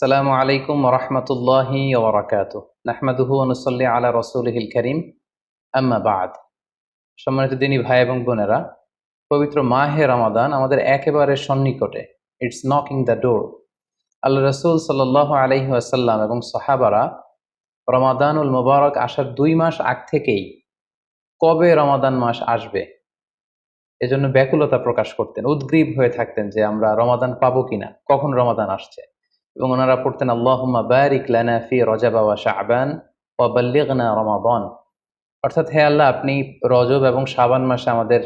সালামু আলাইকুম রহমতুল্লাহি ওবরাকাত নাহমাদুহু অনুসল্লি আলা রসুলহিল করিম। আম্মা বাদ। সম্মানিত দিনী ভাই এবং বোনেরা, পবিত্র মাহে রমাদান আমাদের একেবারে সন্নিকটে। ইটস নকিং দ্য ডোর আল্লাহ রসুল সাল্লাহ আলহি আসাল্লাম এবং সাহাবারা রমাদানুল মোবারক আসার দুই মাস আগ থেকেই কবে রমাদান মাস আসবে? এজন্য ব্যাকুলতা প্রকাশ করতেন, উদ্গ্রীব হয়ে থাকতেন যে আমরা রমাদান পাবো কিনা, কখন রমাদান আসছে। এবং ওনারা পড়তেন, আল্লাহুম্মা বারিক লানা ফি রজাবা ওয়া শাবান ওয়া বাল্লিগনা রমাদান। অর্থাৎ, হে আল্লাহ, আপনি রজব এবং শাবান মাসে আমাদের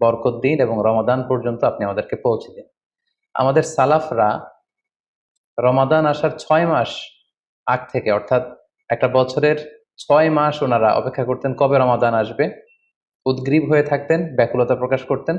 বরকত দিন এবং রমাদান পর্যন্ত আপনি আমাদেরকে পৌঁছে দিন। আমাদের সালাফরা রমাদান আসার ছয় মাস আগ থেকে, অর্থাৎ একটা বছরের ছয় মাস ওনারা অপেক্ষা করতেন কবে রমাদান আসবে, উদ্গ্রীব হয়ে থাকতেন, ব্যাকুলতা প্রকাশ করতেন।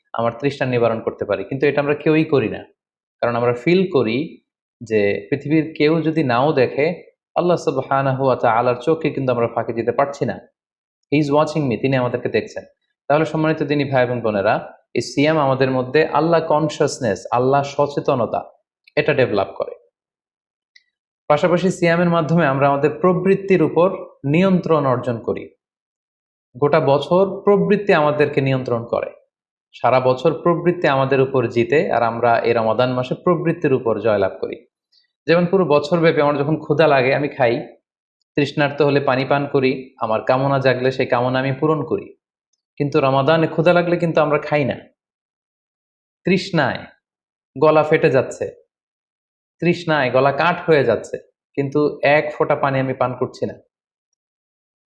আমার তৃষ্ণা নিবারণ করতে পারি। কিন্তু এটা আমরা কেউই করি না। কারণ আমরা ফিল করি যে পৃথিবীর কেউ যদি নাও দেখে, আল্লাহ সুবহানাহ ওয়া তাআলার চোখে কিন্তু আমরা ফাঁকি দিতে পারছি না। হি ইজ ওয়াচিং মি তিনি আমাদেরকে দেখছেন। তাহলে সম্মানিত দিনী ভাই এবং বোনেরা, এই সিয়াম আমাদের মধ্যে আল্লাহ কনসিয়াসনেস আল্লাহ সচেতনতা, এটা ডেভেলপ করে। পাশাপাশি সিয়ামের মাধ্যমে আমরা আমাদের প্রবৃত্তির উপর নিয়ন্ত্রণ অর্জন করি। গোটা বছর প্রবৃত্তি আমাদেরকে নিয়ন্ত্রণ করে। সারা বছর প্রবৃত্তি আমাদের উপর জিতে আর আমরা এই রমাদান মাসে প্রবৃত্তির উপর জয়লাভ করি। যেমন পুরো বছর ব্যাপী আমার যখন ক্ষুধা লাগে, আমি খাই। তৃষ্ণার্ত হলে পানি পান করি, আমার কামনা জাগলে সেই কামনা আমি পূরণ করি। কিন্তু রমাদানে ক্ষুধা লাগলে কিন্তু আমরা খাই না। তৃষ্ণায় গলা ফেটে যাচ্ছে। তৃষ্ণায় গলা কাঠ হয়ে যাচ্ছে। কিন্তু এক ফোঁটা পানি আমি পান করছি না।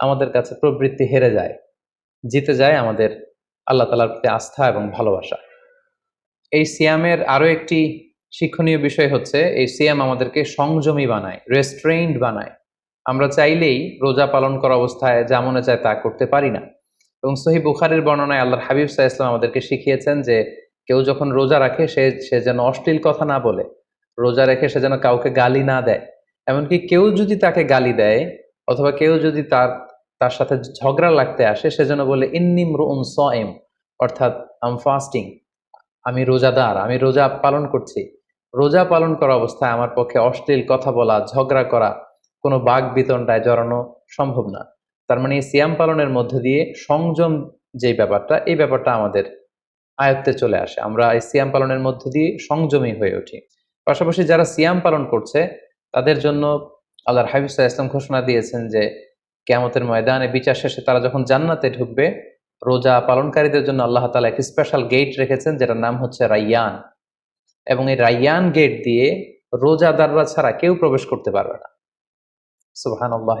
আমাদের কাছে প্রবৃত্তি হেরে যায়, জিতে যায় আমাদের আল্লাহ তালার প্রতি আস্থা এবং ভালোবাসা। এই সিয়ামের আরও একটি শিক্ষণীয় বিষয় হচ্ছে, এই সিয়াম আমাদেরকে সংযমী বানায় রেস্ট্রেইনড বানায়। আমরা চাইলেই রোজা পালন করা অবস্থায় যা মনে চায় তা করতে পারি না। এবং সহি বুখারের বর্ণনায় আল্লাহর হাবিব সাহা ইসলাম আমাদেরকে শিখিয়েছেন যে, কেউ যখন রোজা রাখে, সে সে যেন অশ্লীল কথা না বলে, রোজা রেখে সে যেন কাউকে গালি না দেয়। এমনকি কেউ যদি তাকে গালি দেয়, অথবা কেউ যদি তার তার সাথে ঝগড়া লাগতে আসে, সে যেন বলে ইন্নিম রুম সএম অর্থাৎ, আম ফাস্টিং আমি রোজাদার আমি রোজা পালন করছি রোজা পালন করা অবস্থায় আমার পক্ষে অশ্লীল কথা বলা, ঝগড়া করা, কোনো বাঘ বিতণ্ডায় জড়ানো সম্ভব না তার মানে সিয়াম পালনের মধ্য দিয়ে সংযম যে ব্যাপারটা, এই ব্যাপারটা আমাদের আয়ত্তে চলে আসে। আমরা এই সিয়াম পালনের মধ্য দিয়ে সংযমী হয়ে উঠি। পাশাপাশি যারা সিয়াম পালন করছে, তাদের জন্য আল্লাহর হাবিবুল্লাহ ইসলাম ঘোষণা দিয়েছেন যে কেয়ামতের ময়দানে বিচার শেষে তারা যখন জান্নাতে ঢুকবে, রোজা পালনকারীদের জন্য আল্লাহ তালা একটি স্পেশাল গেট রেখেছেন, যেটার নাম হচ্ছে রাইয়ান। এবং এই রাইয়ান গেট দিয়ে রোজাদাররা ছাড়া কেউ প্রবেশ করতে পারবে না। সুবহান আল্লাহ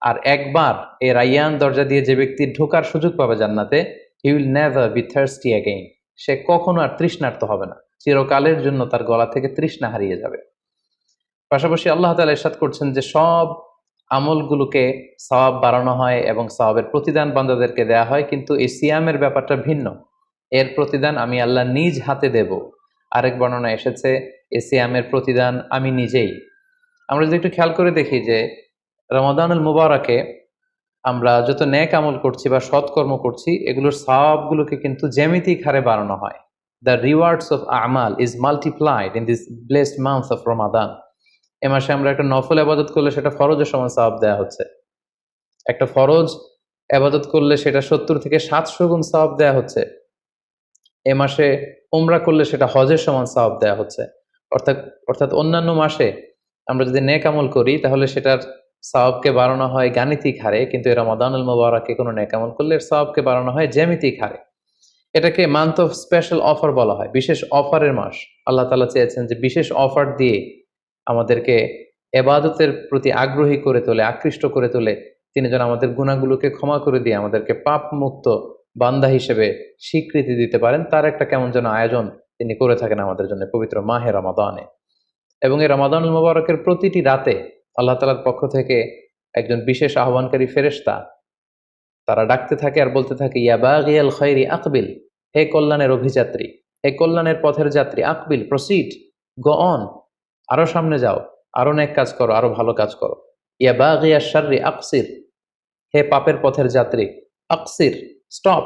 আর একবার এই রাইয়ান দরজা দিয়ে যে ব্যক্তি ঢোকার সুযোগ পাবে জান্নাতে he will never be thirsty again সে কখনো আর তৃষ্ণার্ত হবে না। চিরকালের জন্য তার গলা থেকে তৃষ্ণা হারিয়ে যাবে। পাশাপাশি আল্লাহ তালা ইরশাদ করছেন যে সব আমলগুলোকে সওয়াব বাড়ানো হয় এবং সওয়াবের প্রতিদান বান্দাদেরকে দেয়া হয়, কিন্তু এই সিয়ামের ব্যাপারটা ভিন্ন। এর প্রতিদান আমি আল্লাহ নিজ হাতে দেব। আরেক বর্ণনা এসেছে এই সিয়ামের প্রতিদান আমি নিজেই। আমরা যদি একটু খেয়াল করে দেখি যে, রমাদানুল মুবারকে আমরা যত ন্যাক আমল করছি বা সৎকর্ম করছি, এগুলোর সওয়াবগুলোকে কিন্তু জ্যামিতিক হারে বাড়ানো হয়। The rewards of Amal is multiplied in this blessed month of Ramadan এ মাসে আমরা একটা নফল আবাদত করলে সেটা ফরজের সমান সওয়াব দেওয়া হচ্ছে। একটা ফরজ আবাদত করলে সেটা সত্তর থেকে সাতশো গুণ সওয়াব দেওয়া হচ্ছে। এ মাসে ওমরা করলে সেটা হজের সমান সওয়াব দেওয়া হচ্ছে। অর্থাৎ অর্থাৎ অন্যান্য মাসে আমরা যদি নেক আমল করি, তাহলে সেটার সওয়াবকে বাড়ানো হয় গাণিতিক হারে, কিন্তু এরা মদানুল মোবারকে কোনো নেক আমল করলে এর সওয়াবকে বাড়ানো হয় জ্যামিতিক হারে। এটাকে মান্থ অফ স্পেশাল অফার বলা হয়, বিশেষ অফারের মাস। আল্লাহ তালা চেয়েছেন যে বিশেষ অফার দিয়ে আমাদেরকে এবাদতের প্রতি আগ্রহী করে তোলে, আকৃষ্ট করে তোলে। তিনি যেন আমাদের গুণাগুলোকে ক্ষমা করে দিয়ে আমাদেরকে পাপ মুক্ত বান্দা হিসেবে স্বীকৃতি দিতে পারেন, তার একটা কেমন যেন আয়োজন তিনি করে থাকেন আমাদের জন্য পবিত্র মাহে রমাদানে। এবং এই রমাদানুল মোবারকের প্রতিটি রাতে আল্লাহ তালার পক্ষ থেকে একজন বিশেষ আহ্বানকারী ফেরেশতা তারা ডাকতে থাকে আর বলতে থাকে ইয়াবাগিয়াল খৈরি আকবিল, হে কল্যাণের অভিযাত্রী, হে কল্যাণের পথের যাত্রী, আকবিল, প্রসিড, গো অন। আরও সামনে যাও, আরও নেক কাজ করো, আরও ভালো কাজ করো। ইয়াবাগিয়া শাররি আকসির। হে পাপের পথের যাত্রী, আকসির, স্টপ।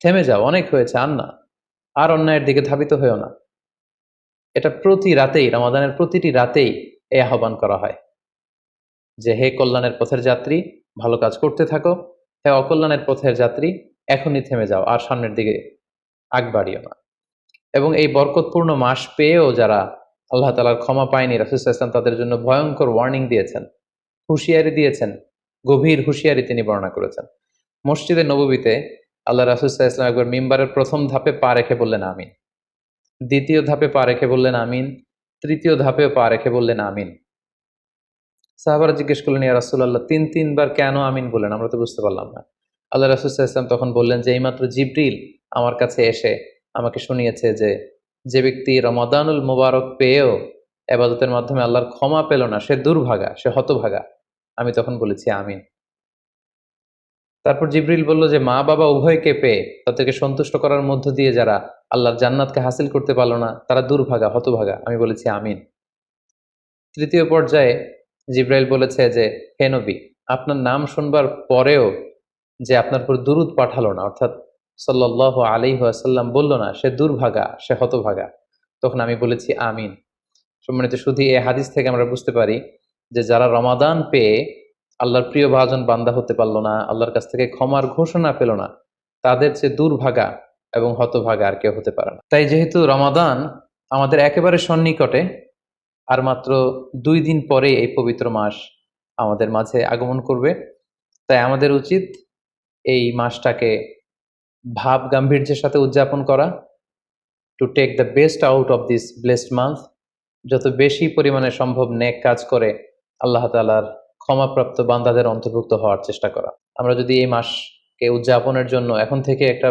থেমে যাও, অনেক হয়েছে, আর না। আর অন্যায়ের দিকে ধাবিত হয়েও না। এটা প্রতি রাতেই, রমাদানের প্রতিটি রাতেই এই আহ্বান করা হয়। যে হে কল্যাণের পথের যাত্রী, ভালো কাজ করতে থাকো। হে অকল্যাণের পথের যাত্রী, এখনই থেমে যাও, আর সামনের দিকে আগ বাড়িও না। এবং এই বরকতপূর্ণ মাস পেয়েও যারা আল্লাহ তালার ক্ষমা পায়নি রাসুসাহ ইসলাম তাদের জন্য ভয়ঙ্কর ওয়ার্নিং দিয়েছেন, হুঁশিয়ারি দিয়েছেন, গভীর হুঁশিয়ারি তিনি বর্ণনা করেছেন। মসজিদে নবীতে আল্লাহ রাসুসাহ ইসলাম একবার মিম্বারের প্রথম ধাপে পা রেখে বললেন, আমিন। দ্বিতীয় ধাপে পা রেখে বললেন, আমিন। তৃতীয় ধাপেও পা রেখে বললেন, আমিন। সাহাবারা জিজ্ঞেস করলেন, ইয়া রাসুল্লাহ তিন, তিনবার কেন আমিন বললেন? আমরা তো বুঝতে পারলাম না। আল্লাহ রাসুসাহ ইসলাম তখন বললেন, যে এইমাত্র জিব্রিল আমার কাছে এসে আমাকে শুনিয়েছে যে যে ব্যক্তি রমাদানুল মুবারক পেয়েও এবাদতের মাধ্যমে আল্লাহর ক্ষমা পেল না, সে দুর্ভাগা, সে হতভাগা। আমি তখন বলেছি, আমিন। তারপর জিব্রিল বলল যে, মা বাবা উভয়কে পেয়ে তাদেরকে সন্তুষ্ট করার মধ্য দিয়ে যারা আল্লাহর জান্নাতকে হাসিল করতে পারল না, তারা দুর্ভাগা, হতভাগা। আমি বলেছি, আমিন। তৃতীয় পর্যায়ে জিব্রাইল বলেছে যে, হে নবী, আপনার নাম শুনবার পরেও যে আপনার উপর দুরুদ পাঠালো না, অর্থাৎ সাল্লাহ আলী আসাল্লাম বলল না, সে দুর্ভাগা, সে হতভাগা। তখন আমি বলেছি, আমিন। সম্মানিত, শুধু এই হাদিস থেকে আমরা বুঝতে পারি যে যারা রমাদান পেয়ে আল্লাহর প্রিয় ভাজন বান্দা হতে পারল না, আল্লাহর কাছ থেকে ক্ষমার ঘোষণা পেল না, তাদের যে দুর্ভাগা এবং হতভাগা আর কেউ হতে পারে না। তাই যেহেতু রমাদান আমাদের একেবারে সন্নিকটে, আর মাত্র দুই দিন পরে এই পবিত্র মাস আমাদের মাঝে আগমন করবে, তাই আমাদের উচিত এই মাসটাকে ভাব গাম্ভীর্যের সাথে উদযাপন করা to take the best out of this blessed month যত বেশি পরিমাণে সম্ভব নেক কাজ করে আল্লাহ তালার ক্ষমাপ্রাপ্ত বান্দাদের অন্তর্ভুক্ত হওয়ার চেষ্টা করা। আমরা যদি এই মাসকে উদযাপনের জন্য এখন থেকে একটা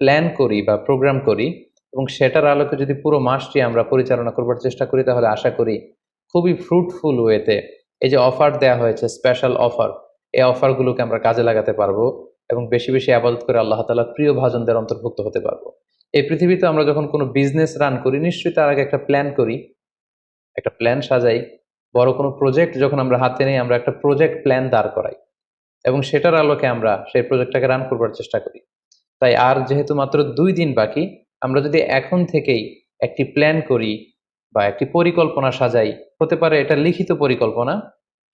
প্ল্যান করি বা প্রোগ্রাম করি এবং সেটার আলোকে যদি পুরো মাসটি আমরা পরিচালনা করবার চেষ্টা করি, তাহলে আশা করি খুবই ফ্রুটফুল ওয়েতে এই যে অফার দেওয়া হয়েছে স্পেশাল অফার এই অফারগুলোকে আমরা কাজে লাগাতে পারব। এবং বেশি বেশি আবাদত করে আল্লাহ তালা প্রিয় ভাজনদের অন্তর্ভুক্ত হতে পারব। এই পৃথিবীতে আমরা যখন কোনো বিজনেস রান করি, নিশ্চয়ই তার আগে একটা প্ল্যান করি, একটা প্ল্যান সাজাই, বড় কোনো প্রজেক্ট যখন আমরা হাতে নেই, আমরা একটা প্রজেক্ট প্ল্যান দাঁড় করাই এবং সেটার আলোকে আমরা সেই প্রজেক্টটাকে রান করবার চেষ্টা করি। তাই আর যেহেতু মাত্র দুই দিন বাকি, আমরা যদি এখন থেকেই একটি প্ল্যান করি বা একটি পরিকল্পনা সাজাই, হতে পারে এটা লিখিত পরিকল্পনা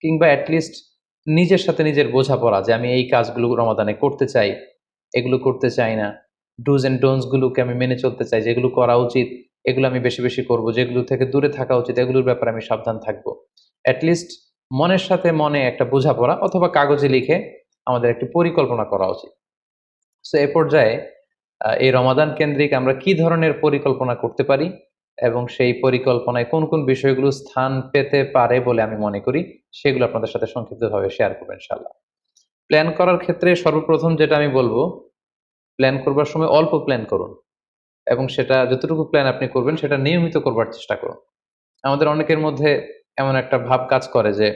কিংবা অ্যাটলিস্ট নিজের সাথে নিজের বোঝাপড়া যে আমি এই কাজগুলো রমাদানে করতে চাই, এগুলো করতে চাই না। ডুজ অ্যান্ড ডোনসগুলোকে আমি মেনে চলতে চাই, যেগুলো করা উচিত, এগুলো আমি বেশি বেশি করব, যেগুলো থেকে দূরে থাকা উচিত, এগুলোর ব্যাপারে আমি সাবধান থাকব। অ্যাটলিস্ট মনের সাথে মনে একটা বোঝাপড়া অথবা কাগজে লিখে আমাদের একটি পরিকল্পনা করা উচিত। সো এ পর্যায়ে এই রমাদান কেন্দ্রিক আমরা কি ধরনের পরিকল্পনা করতে পারি? এবং সেই পরিকল্পনায় কোন কোন বিষয়গুলো স্থান পেতে পারে বলে আমি মনে করি, সেগুলো আপনাদের সাথে সংক্ষিপ্তভাবে শেয়ার করব ইনশাল্লাহ প্ল্যান করার ক্ষেত্রে সর্বপ্রথম যেটা আমি বলব প্ল্যান করবার সময় অল্প প্ল্যান করুন এবং সেটা যতটুকু প্ল্যান আপনি করবেন সেটা নিয়মিত করবার চেষ্টা করুন। আমাদের অনেকের মধ্যে এমন একটা ভাব কাজ করে যে,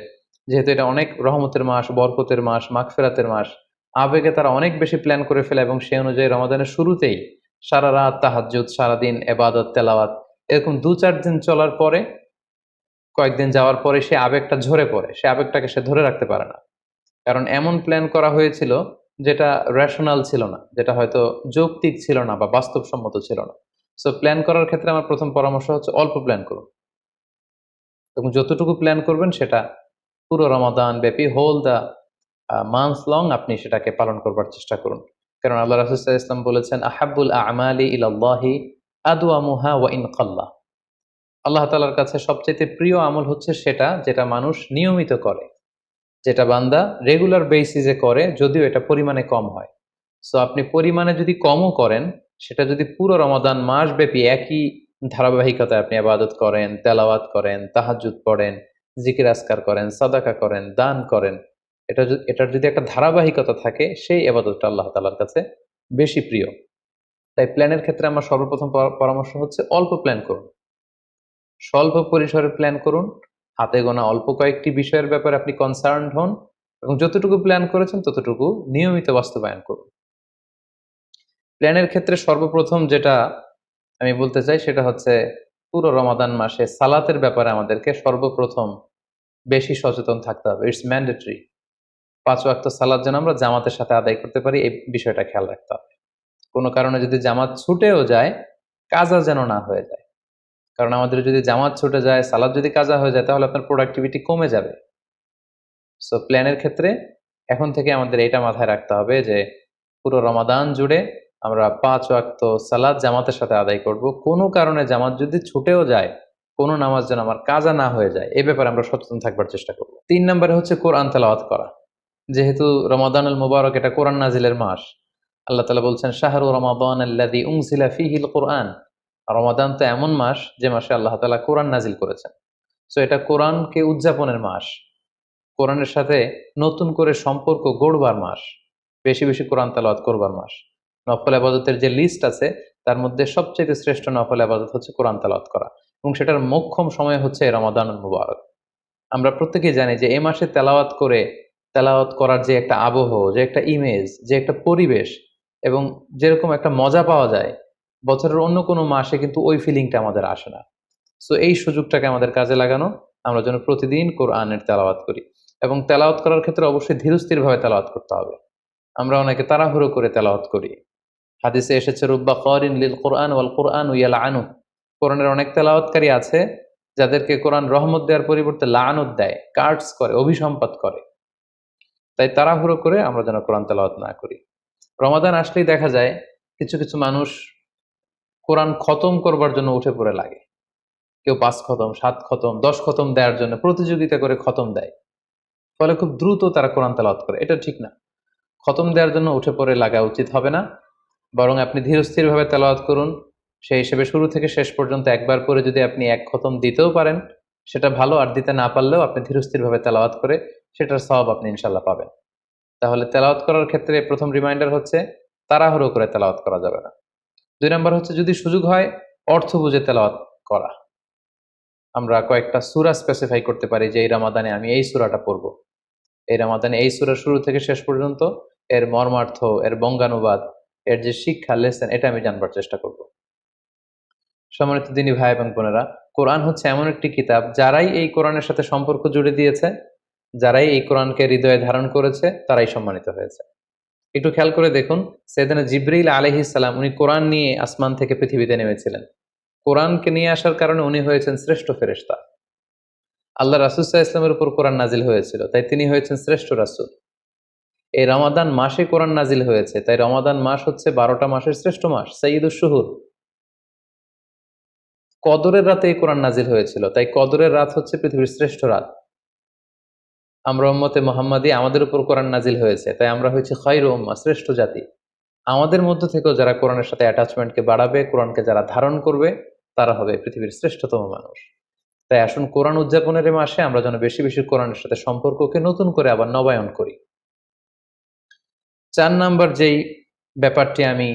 যেহেতু এটা অনেক রহমতের মাস, বরকতের মাস, মাগফেরাতের মাস, আবেগে তারা অনেক বেশি প্ল্যান করে ফেলে এবং সেই অনুযায়ী রমাদানের শুরুতেই সারা রাত তাহাজ্জুদ, সারাদিন এবাদত, তেলাওয়াত এরকম দু চার দিন চলার পরে, কয়েকদিন যাওয়ার পরে সে আবেগটা ঝরে পড়ে। সে আবেগটাকে সে ধরে রাখতে পারে না। কারণ এমন প্ল্যান করা হয়েছিল যেটা রেশনাল ছিল না, যেটা হয়তো যৌক্তিক ছিল না বা বাস্তবসম্মত ছিল না। সো প্ল্যান করার ক্ষেত্রে আমার প্রথম পরামর্শ হচ্ছে অল্প প্ল্যান করুন। এবং যতটুকু প্ল্যান করবেন সেটা পুরো রমাদান ব্যাপী হোল দ্য মান্থ লং আপনি সেটাকে পালন করবার চেষ্টা করুন। কারণ আল্লাহ রাসুল্লাহ ইসলাম বলেছেন আহাবুল আমালি ইলাল্লাহি আদুয়ামুহা ওয়া ইন কাল্লা। আল্লাহ তালার কাছে সবচেয়ে প্রিয় আমল হচ্ছে সেটা যেটা মানুষ নিয়মিত করে, যেটা বান্দা রেগুলার বেসিসে করে যদিও এটা পরিমাণে কম হয়। সো আপনি পরিমাণে যদি কমও করেন, সেটা যদি পুরো রমাদান মাস ব্যাপী একই ধারাবাহিকতায় আপনি আবাদত করেন, তেলাওয়াত করেন তাহাজুদ পড়েন, জিকির আসকার করেন, সাদাকা করেন, দান করেন, এটা এটার যদি একটা ধারাবাহিকতা থাকে, সেই আবাদতটা আল্লাহ তালার কাছে বেশি প্রিয়। তাই প্ল্যানের ক্ষেত্রে আমার সর্বপ্রথম পরামর্শ হচ্ছে অল্প প্ল্যান করুন। স্বল্প পরিসরে প্ল্যান করুন। হাতে গোনা অল্প কয়েকটি বিষয়ের ব্যাপারে আপনি কনসার্ন হন এবং যতটুকু প্ল্যান করেছেন ততটুকু নিয়মিত বাস্তবায়ন করুন। প্ল্যানের ক্ষেত্রে সর্বপ্রথম যেটা আমি বলতে চাই সেটা হচ্ছে পুরো রমাদান মাসে সালাতের ব্যাপারে আমাদেরকে সর্বপ্রথম বেশি সচেতন থাকতে হবে। ইটস ম্যান্ডেটরি পাঁচ ওয়াক্ত সালাদ যেন আমরা জামাতের সাথে আদায় করতে পারি, এই বিষয়টা খেয়াল রাখতে হবে। কোনো কারণে যদি জামাত ছুটেও যায়, কাজা যেন না হয়ে যায়। কারণ আমাদের যদি জামাত ছুটে যায়, সালাদ যদি কাজা হয়ে যায়, তাহলে আপনার প্রোডাক্টিভিটি কমে যাবে। সো প্ল্যানের ক্ষেত্রে এখন থেকে আমাদের এটা মাথায় রাখতে হবে যে, পুরো রমাদান জুড়ে আমরা পাঁচ ওয়াক্ত সালাদ জামাতের সাথে আদায় করব। কোনো কারণে জামাত যদি ছুটেও যায়, কোনো নামাজ যেন আমার কাজা না হয়ে যায়, এ ব্যাপারে আমরা সচেতন থাকবার চেষ্টা করব। তিন নম্বরে হচ্ছে কোরআন তেলাওয়াত করা। যেহেতু রমাদান আল মুবারক এটা কোরআন নাজিলের মাস আল্লাহ তালা বলছেন, শাহরু রমাদান কোরআন রমাদান তো এমন মাস যে মাসে আল্লাহ তালা কোরআন নাজিল করেছেন। সো এটা কোরআনকে উদযাপনের মাস। কোরআনের সাথে নতুন করে সম্পর্ক গড়বার মাস। বেশি বেশি কোরআন তালাওয়াত করবার মাস। নফল আবাদতের যে লিস্ট আছে, তার মধ্যে সবচেয়ে শ্রেষ্ঠ নফল আবাদত হচ্ছে কোরআন তালাওয়াত করা। এবং সেটার মোক্ষম সময় হচ্ছে রমাদান মুবারক। আমরা প্রত্যেকেই জানি যে এ মাসে তেলাওয়াত করে, তেলাওয়াত করার যে একটা আবহ, যে একটা ইমেজ যে একটা পরিবেশ এবং যেরকম একটা মজা পাওয়া যায়, বছরের অন্য কোনো মাসে কিন্তু ওই ফিলিংটা আমাদের আসে না। সো এই সুযোগটাকে আমাদের কাজে লাগানো, আমরা যেন প্রতিদিন কোরআনের তেলাওয়াত করি। এবং তেলাওয়াত করার ক্ষেত্রে অবশ্যই ধীরস্থিরভাবে তেলাওয়াত করতে হবে। আমরা অনেকে তাড়াহুড়ো করে তেলাওয়াত করি। হাদিসে এসেছে, রুব্বা করিন লিল কোরআন ওয়াল কোরআন উইয়াল আনু কোরআনের অনেক তেলাওয়াতকারী আছে, যাদেরকে কোরআন রহমত দেওয়ার পরিবর্তে লানত দেয় কার্ডস করে অভিসম্পাদ করে। তাই তাড়াহুড়ো করে আমরা যেন কোরআন তেলাওয়াত না করি। রমাদান আসলেই দেখা যায় কিছু কিছু মানুষ কোরআন খতম করবার জন্য উঠে পড়ে লাগে। কেউ পাঁচ খতম, সাত খতম, দশ খতম দেওয়ার জন্য প্রতিযোগিতা করে খতম দেয়। ফলে খুব দ্রুত তারা কোরআন তেলাওয়াত করে। এটা ঠিক না। খতম দেওয়ার জন্য উঠে পড়ে লাগা উচিত হবে না। বরং আপনি ধীরস্থিরভাবে তেলাওয়াত করুন। সেই হিসেবে শুরু থেকে শেষ পর্যন্ত একবার করে যদি আপনি এক খতম দিতেও পারেন, সেটা ভালো। আর দিতে না পারলেও আপনি ধীরস্থিরভাবে তেলাওয়াত করে সেটার সব আপনি ইনশাল্লাহ পাবেন। তাহলে তেলাওয়াত করার ক্ষেত্রে প্রথম রিমাইন্ডার হচ্ছে, তাড়াহুড়ো করে তেলাওয়াত করা যাবে না। দুই নম্বর হচ্ছে যদি সুযোগ হয়, অর্থ বুঝে তেলাওয়াত করা। আমরা কয়েকটা সুরা স্পেসিফাই করতে পারি যে, এই রামাদানে আমি এই সুরাটা পড়ব। এই রামাদানে এই সুরা শুরু থেকে শেষ পর্যন্ত এর মর্মার্থ, এর বঙ্গানুবাদ, এর যে শিক্ষা লেসেন এটা আমি জানবার চেষ্টা করব। সম্মানিত দিনী ভাই এবং বোনেরা, কোরআন হচ্ছে এমন একটি কিতাব যারাই এই কোরআনের সাথে সম্পর্ক জুড়ে দিয়েছে যারাই এই কোরআনকে হৃদয়ে ধারণ করেছে, তারাই সম্মানিত হয়েছে। একটু খেয়াল করে দেখুন, সেদিনে জিব্রিল আলহিসাল্লাম উনি কোরআন নিয়ে আসমান থেকে পৃথিবীতে নেমেছিলেন। কোরআনকে নিয়ে আসার কারণে উনি হয়েছেন শ্রেষ্ঠ ফেরেস্তা আল্লাহ রাসুসাহ ইসলামের উপর কোরআন নাজিল হয়েছিল, তাই তিনি হয়েছেন শ্রেষ্ঠ রাসুল। এই রমাদান মাসে কোরআন নাজিল হয়েছে, তাই রমাদান মাস হচ্ছে বারোটা মাসের শ্রেষ্ঠ মাস সঈদুল শুহুর। কদরের রাতে এই কোরআন নাজিল হয়েছিল, তাই কদরের রাত হচ্ছে পৃথিবীর শ্রেষ্ঠ রাত। আমরা উম্মতে মোহাম্মদী আমাদের উপর কোরআন নাজিল হয়েছে, তাই আমরা হয়েছি খৈর উম্মা শ্রেষ্ঠ জাতি। আমাদের মধ্য থেকেও যারা কোরআনের সাথে অ্যাটাচমেন্টকে বাড়াবে, কোরআনকে যারা ধারণ করবে, তারা হবে পৃথিবীর শ্রেষ্ঠতম মানুষ। তাই আসুন কোরআন উদযাপনের মাসে আমরা যেন বেশি বেশি কোরআনের সাথে সম্পর্ককে নতুন করে আবার নবায়ন করি। চার নাম্বার যেই ব্যাপারটি আমি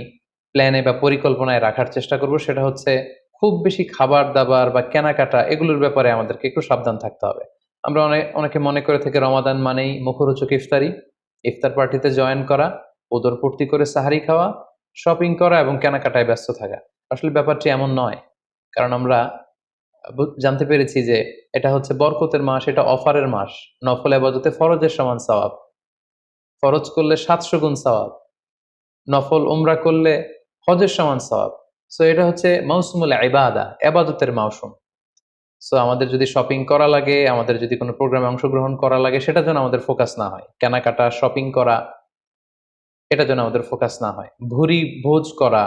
প্ল্যানে বা পরিকল্পনায় রাখার চেষ্টা করব, সেটা হচ্ছে খুব বেশি খাবার দাবার বা কেনাকাটা, এগুলোর ব্যাপারে আমাদেরকে একটু সাবধান থাকতে হবে। আমরা অনেক অনেকে মনে করে থেকে রমাদান মানেই মুখরোচক ইফতারি। ইফতার পার্টিতে জয়েন করা ওদর পূর্তি করে সাহারি খাওয়া, শপিং করা এবং কেনাকাটায় ব্যস্ত থাকা। আসলে ব্যাপারটি এমন নয়। কারণ আমরা জানতে পেরেছি যে এটা হচ্ছে বরকতের মাস, এটা অফারের মাস। নফল আবাদতে ফরজের সমান সওয়াব। ফরজ করলে সাতশো গুণ সওয়াব। নফল উমরা করলে হজের সমান সওয়াব। সো এটা হচ্ছে মৌসুমুল ইবাদা, এবাদতের মৌসুম সো আমাদের যদি শপিং করা লাগে, আমাদের যদি কোনো প্রোগ্রামে অংশগ্রহণ করা লাগে, সেটা যেন আমাদের ফোকাস না হয়। কেনাকাটা শপিং করা, এটা যেন আমাদের ফোকাস না হয়। ভুরি ভোজ করা,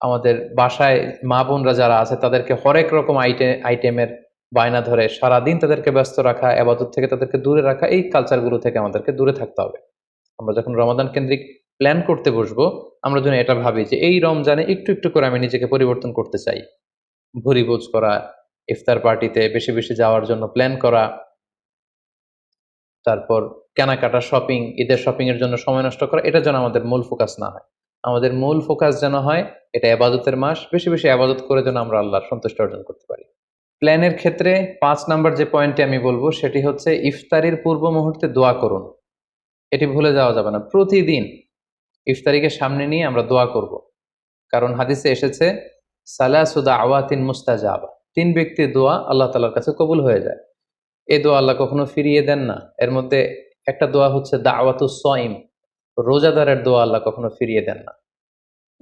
আমাদের বাসায় মা বোনরা যারা আছে, তাদেরকে হরেক রকম আইটে, আইটেমের বায়না ধরে সারাদিন তাদেরকে ব্যস্ত রাখা এবাদত থেকে তাদেরকে দূরে রাখা, এই কালচারগুলো থেকে আমাদেরকে দূরে থাকতে হবে। আমরা যখন রমাদান কেন্দ্রিক প্ল্যান করতে বসবো, আমরা যেন এটা ভাবি যে এই রমজানে একটু একটু করে আমি নিজেকে পরিবর্তন করতে চাই। ভুরি ভোজ করা, ইফতার পার্টিতে বেশি বেশি যাওয়ার জন্য প্ল্যান করা, তারপর কেনাকাটা শপিং ঈদের শপিং এর জন্য সময় নষ্ট করা, এটা যেন আমাদের মূল ফোকাস না হয়। আমাদের মূল ফোকাস যেন হয়, এটা আবাদতের মাস, বেশি বেশি আবাদত করে যেন আমরা আল্লাহর সন্তুষ্ট অর্জন করতে পারি। প্ল্যানের ক্ষেত্রে পাঁচ নাম্বার যে পয়েন্টটি আমি বলব, সেটি হচ্ছে ইফতারির পূর্ব মুহূর্তে দোয়া করুন। এটি ভুলে যাওয়া যাবে না। প্রতিদিন ইফতারিকে সামনে নিয়ে আমরা দোয়া করব। কারণ হাদিসে এসেছে সালাসুদা আওয়াতিন মুস্তাজাবা। তিন ব্যক্তির দোয়া আল্লাহ তালার কাছে কবুল হয়ে যায়। এই দোয়া আল্লাহ কখনো ফিরিয়ে দেন না। এর মধ্যে একটা দোয়া হচ্ছে দাওয়াতু সইম রোজাদারের দোয়া আল্লাহ কখনো ফিরিয়ে দেন না।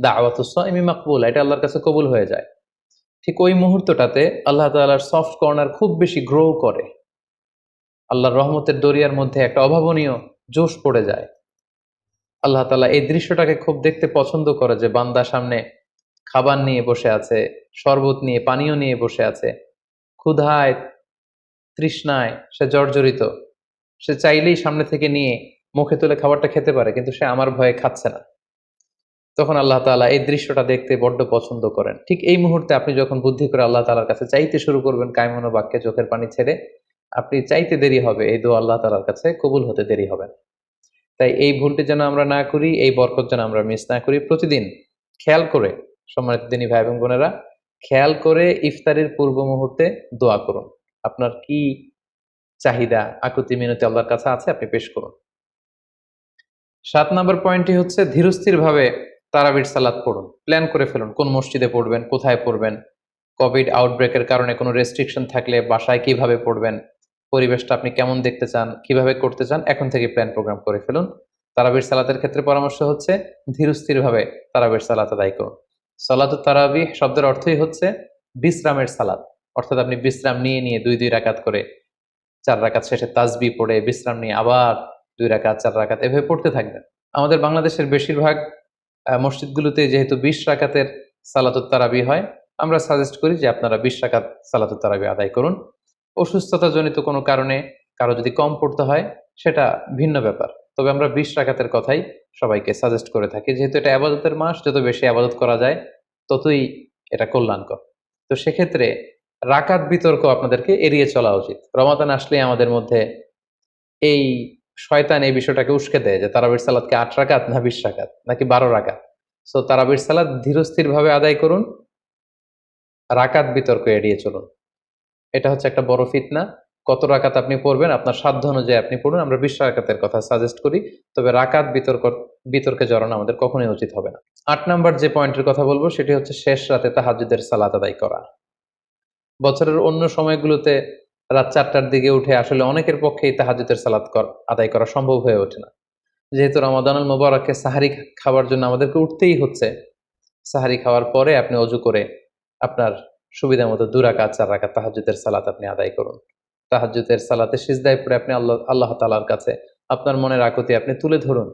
দাওয়াতু সইমি মাকবুল, এটা আল্লাহর কাছে কবুল হয়ে যায়। ঠিক ওই মুহূর্তটাতে আল্লাহ তালার সফট কর্নার খুব বেশি গ্রো করে। আল্লাহর রহমতের দরিয়ার মধ্যে একটা অভাবনীয় জোশ পড়ে যায়। আল্লাহ তালা এই দৃশ্যটাকে খুব দেখতে পছন্দ করে যে বান্দা সামনে খাবার নিয়ে বসে আছে, শরবত নিয়ে, পানীয় নিয়ে বসে আছে। ক্ষুধায়, তৃষ্ণায় সে জর্জরিত। সে চাইলেই সামনে থেকে নিয়ে মুখে তুলে খাবারটা খেতে পারে, কিন্তু সে আমার ভয়ে খাচ্ছে না। তখন আল্লাহ তাআলা এই দৃশ্যটা দেখতে বড্ড পছন্দ করেন। ঠিক এই মুহূর্তে আপনি যখন বুদ্ধি করে আল্লাহ তাআলার কাছে চাইতে শুরু করবেন কায়মনো বাক্যে চোখের পানি ছেড়ে, আপনি চাইতে দেরি হবে, এই দোয়া আল্লাহ তালার কাছে কবুল হতে দেরি হবে না। তাই এই ভুলটি যেন আমরা না করি, এই বরকত যেন আমরা মিস না করি, প্রতিদিন খেয়াল করে সম্মানিত দিনী ভাই এবং বোনেরা, খেয়াল করে ইফতারের পূর্ব মুহূর্তে দোয়া করুন। আপনার কি চাহিদা, আকুতি মিনতি আল্লাহর কাছে আছে? আপনি পেশ করুন। সাত নম্বর পয়েন্টটি হচ্ছে ধীরস্থির ভাবে তারাবির সালাত পড়ুন। প্ল্যান করে ফেলুন, কোন মসজিদে পড়বেন, কোথায় পড়বেন, কোভিড আউটব্রেকের কারণে কোনো রেস্ট্রিকশন থাকলে বাসায় কীভাবে পড়বেন, পরিবেশটা আপনি কেমন দেখতে চান, কীভাবে করতে চান, এখন থেকে প্ল্যান প্রোগ্রাম করে ফেলুন। তারাবির সালাতের ক্ষেত্রে পরামর্শ হচ্ছে ধীরস্থির ভাবে তারাবির সালাত আদায় করুন। সালাত তারাবি শব্দের অর্থই হচ্ছে বিশ্রামের সালাত। অর্থাৎ আপনি বিশ্রাম নিয়ে নিয়ে দুই দুই রাকাত করে চার রাকাত শেষে তাজবি পড়ে, বিশ্রাম নিয়ে আবার দুই রাকাত, চার রাকাত এভাবে পড়তে থাকবেন। আমাদের বাংলাদেশের বেশিরভাগ মসজিদগুলোতে যেহেতু বিশ রাকাতের সালাতুত তারাবি হয়, আমরা সাজেস্ট করি যে আপনারা বিশ রাকাত সালাতুত তারাবি আদায় করুন। অসুস্থতাজনিত কোনো কারণে কারও যদি কম পড়তে হয়, সেটা ভিন্ন ব্যাপার। তবে আমরা বিশ রাকাতের কথাই সবাইকে সাজেস্ট করে থাকি। যেহেতু এটা আবাদতের মাস, যত বেশি আবাদত করা যায়, ততই এটা কল্যাণকর। তো সেক্ষেত্রে রাকাত বিতর্ক আপনাদেরকে এড়িয়ে চলা উচিত। রমাদান আসলে আমাদের মধ্যে এই শয়তান এই বিষয়টাকে উস্কে দেয় যে তারাবির সালাদকে আট রাকাত না বিশ রাকাত, নাকি বারো রাকাত? সো তারাবির সালাদ ধীরস্থির ভাবে আদায় করুন, রাকাত বিতর্ক এড়িয়ে চলুন। এটা হচ্ছে একটা বড় ফিতনা। কত রাকাত আপনি পড়বেন, আপনার সাধ্য অনুযায়ী আপনি পড়ুন। আমরা বিশ রাকাতের কথা সাজেস্ট করি, তবে রাকাত বিতর্ক, বিতর্কে জড়ানো আমাদের কখনোই উচিত হবে না। আট নাম্বার যে পয়েন্টের কথা বলব, সেটি হচ্ছে শেষ রাতে তাহাজুদের সালাত আদায় করা। বছরের অন্য সময়গুলোতে রাত চারটার দিকে উঠে আসলে অনেকের পক্ষেই তাহাজুদের সালাত আদায় করা সম্ভব হয়ে ওঠে না। যেহেতু রমাদানুল মোবারককে সাহারি খাওয়ার জন্য আমাদেরকে উঠতেই হচ্ছে, সাহারি খাওয়ার পরে আপনি অজু করে আপনার সুবিধা মতো দুরাকাত চার রাকাত তাহাজুদের সালাত আপনি আদায় করুন। তাহাজুদের সালাতে সিজদায় পড়ে আপনি আল্লাহ আল্লাহ তালার কাছে আপনার মনের আকুতি আপনি তুলে ধরুন।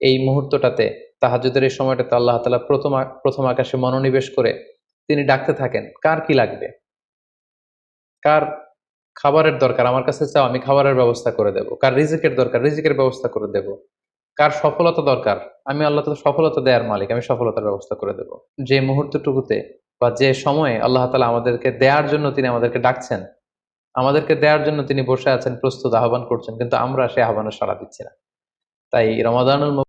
এই মুহূর্তটাতে তাহাজুদের এই সময়টাতে আল্লাহ তালা প্রথম প্রথম আকাশে মনোনিবেশ করে তিনি ডাকতে থাকেন, কার কি লাগবে? কার খাবারের দরকার? আমার কাছে চাও, আমি খাবারের ব্যবস্থা করে দেব। কার রিজিকের দরকার? রিজিকের ব্যবস্থা করে দেব। কার সফলতা দরকার? আমি আল্লাহ তালা সফলতা দেওয়ার মালিক, আমি সফলতার ব্যবস্থা করে দেব। যে মুহূর্তটুকুতে বা যে সময়ে আল্লাহ তালা আমাদেরকে দেওয়ার জন্য তিনি আমাদেরকে ডাকছেন আমাদেরকে দেওয়ার জন্য তিনি বসে আছেন, প্রস্তুত, আহ্বান করছেন, কিন্তু আমরা সে আহ্বানে সাড়া দিচ্ছি না। তাই রমাদানুল